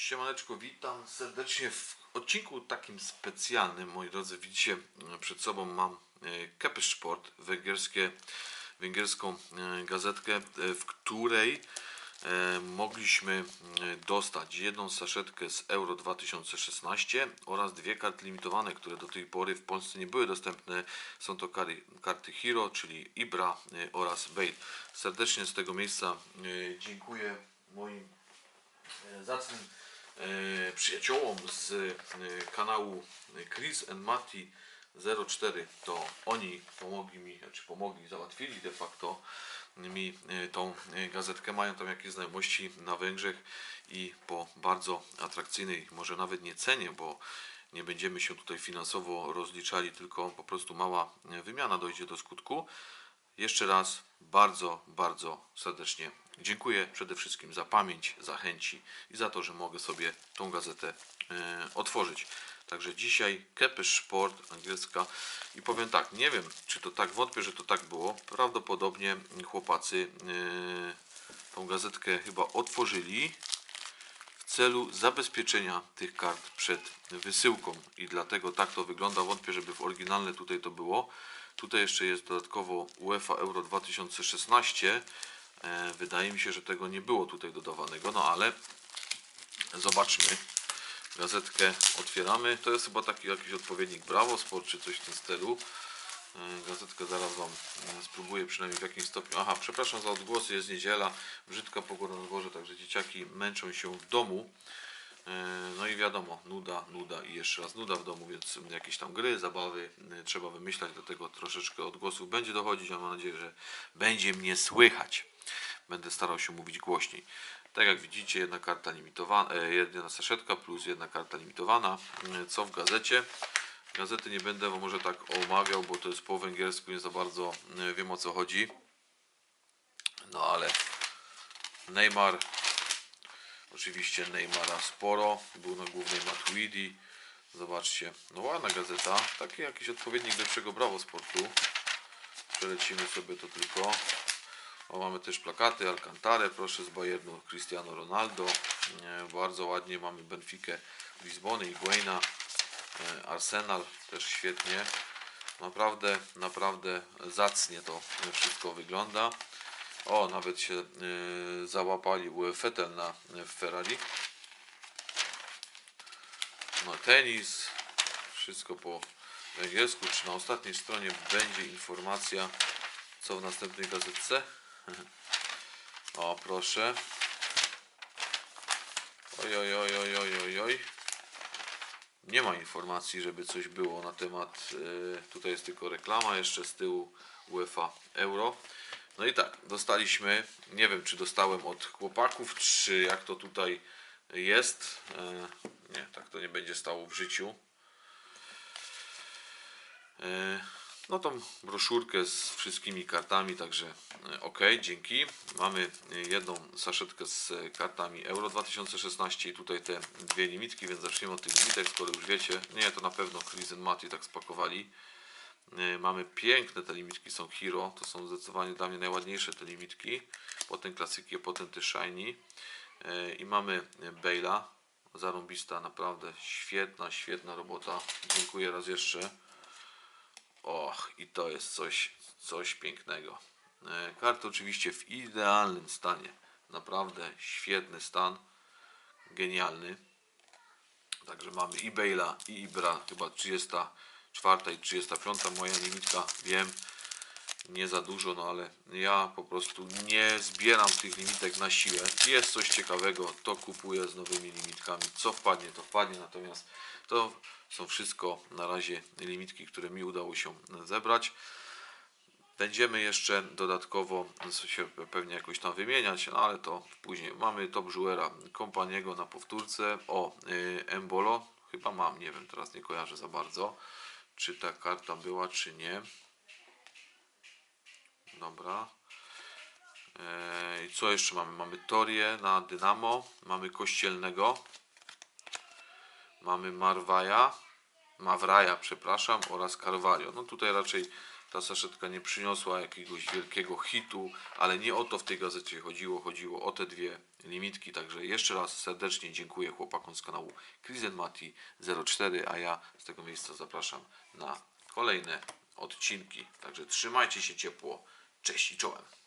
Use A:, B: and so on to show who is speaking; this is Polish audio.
A: Siemaneczko, witam serdecznie w odcinku takim specjalnym. Moi drodzy, widzicie, e, przed sobą mam e, Kepy Sport, węgierskie, węgierską e, gazetkę, w której mogliśmy dostać jedną saszetkę z Euro 2016 oraz dwie karty limitowane, które do tej pory w Polsce nie były dostępne. Są to karty Hero, czyli Ibra oraz Bait. Serdecznie z tego miejsca dziękuję moim zacnym przyjaciołom z e, kanału Chris and Mati 04 to oni pomogli mi, znaczy pomogli, załatwili de facto mi e, tą e, gazetkę, mają tam jakieś znajomości na Węgrzech i po bardzo atrakcyjnej, może nawet nie cenie, bo nie będziemy się tutaj finansowo rozliczali, tylko po prostu mała e, wymiana dojdzie do skutku. Jeszcze raz bardzo, bardzo serdecznie dziękuję przede wszystkim za pamięć, za chęci i za to, że mogę sobie tą gazetę e, otworzyć. Także dzisiaj Kepysz Sport angielska i powiem tak, nie wiem czy to tak, wątpię, że to tak było. Prawdopodobnie chłopacy e, tą gazetkę chyba otworzyli w celu zabezpieczenia tych kart przed wysyłką i dlatego tak to wygląda. Wątpię, żeby w oryginalne tutaj to było. Tutaj jeszcze jest dodatkowo UEFA Euro 2016. E, Wydaje mi się, że tego nie było tutaj dodawanego, no ale zobaczmy. Gazetkę otwieramy. To jest chyba taki jakiś odpowiednik Bravo Sport czy coś w tym stylu. E, Gazetkę zaraz Wam e, spróbuję przynajmniej w jakimś stopniu. Aha, przepraszam za odgłosy, jest niedziela, brzydka pogoda na dworze, także dzieciaki męczą się w domu. E, No i wiadomo, nuda, nuda i jeszcze raz nuda w domu, więc jakieś tam gry, zabawy e, trzeba wymyślać, do tego troszeczkę odgłosów będzie dochodzić, a mam nadzieję, że będzie mnie słychać. Będę starał się mówić głośniej. Tak jak widzicie, jedna karta limitowana, e, jedna saszetka plus jedna karta limitowana. Co w gazecie? Gazety nie będę wam może tak omawiał, bo to jest po węgiersku, nie za bardzo wiem o co chodzi. No ale Neymar, oczywiście Neymara sporo, był na głównej Matuidi. Zobaczcie, no ładna gazeta, taki jakiś odpowiednik lepszego Brawo Sportu. Przelecimy sobie to tylko. O, mamy też plakaty Alcantarę, proszę z Bayernu Cristiano Ronaldo. Bardzo ładnie mamy Benfikę Lizbony i Guayna. E, Arsenal też świetnie. Naprawdę, naprawdę zacnie to wszystko wygląda. O, nawet się e, załapali Fetel na w Ferrari. No tenis, wszystko po węgiersku. Czy na ostatniej stronie będzie informacja, co w następnej gazetce? O, proszę. Oj, oj, oj, oj, oj, oj, oj. Nie ma informacji, żeby coś było na temat. y, tutaj jest tylko reklama, jeszcze z tyłu UEFA Euro. No i tak, dostaliśmy. Nie wiem, czy dostałem od chłopaków, czy jak to tutaj jest. E, nie, tak to nie będzie stało w życiu. E, No tą broszurkę z wszystkimi kartami, także e, ok, dzięki. Mamy jedną saszetkę z kartami Euro 2016 i tutaj te dwie limitki, więc zaczniemy od tych limitek, skoro już wiecie. Nie, to na pewno Chris Mati tak spakowali. E, Mamy piękne te limitki, są Hero, to są zdecydowanie dla mnie najładniejsze te limitki. Potem klasyki, potem te Shiny. E, I mamy Bale'a, zarąbista, naprawdę świetna, świetna robota. Dziękuję raz jeszcze. Och, i to jest coś, coś pięknego. E, Karty oczywiście w idealnym stanie. Naprawdę świetny stan. Genialny. Także mamy i Bale'a, i Ibra, chyba 34 i 35 moja limitka, wiem, nie za dużo, no ale ja po prostu nie zbieram tych limitek na siłę. Jest coś ciekawego, to kupuję z nowymi limitkami. Co wpadnie, to wpadnie, natomiast to są wszystko na razie limitki, które mi udało się zebrać. Będziemy jeszcze dodatkowo się pewnie jakoś tam wymieniać, no ale to później. Mamy Top Jewelera Kompaniego na powtórce. O, y, Embolo chyba mam, nie wiem, teraz nie kojarzę za bardzo, czy ta karta była, czy nie. Dobra. E, I co jeszcze mamy? Mamy Torię na Dynamo, mamy Kościelnego, mamy Marwaja, Mawraja, przepraszam, oraz Carvalho. No tutaj raczej ta saszetka nie przyniosła jakiegoś wielkiego hitu, ale nie o to w tej gazecie chodziło. Chodziło o te dwie limitki. Także jeszcze raz serdecznie dziękuję chłopakom z kanału Krizenmati 04, a ja z tego miejsca zapraszam na kolejne odcinki. Także trzymajcie się ciepło. Cześć i czołem.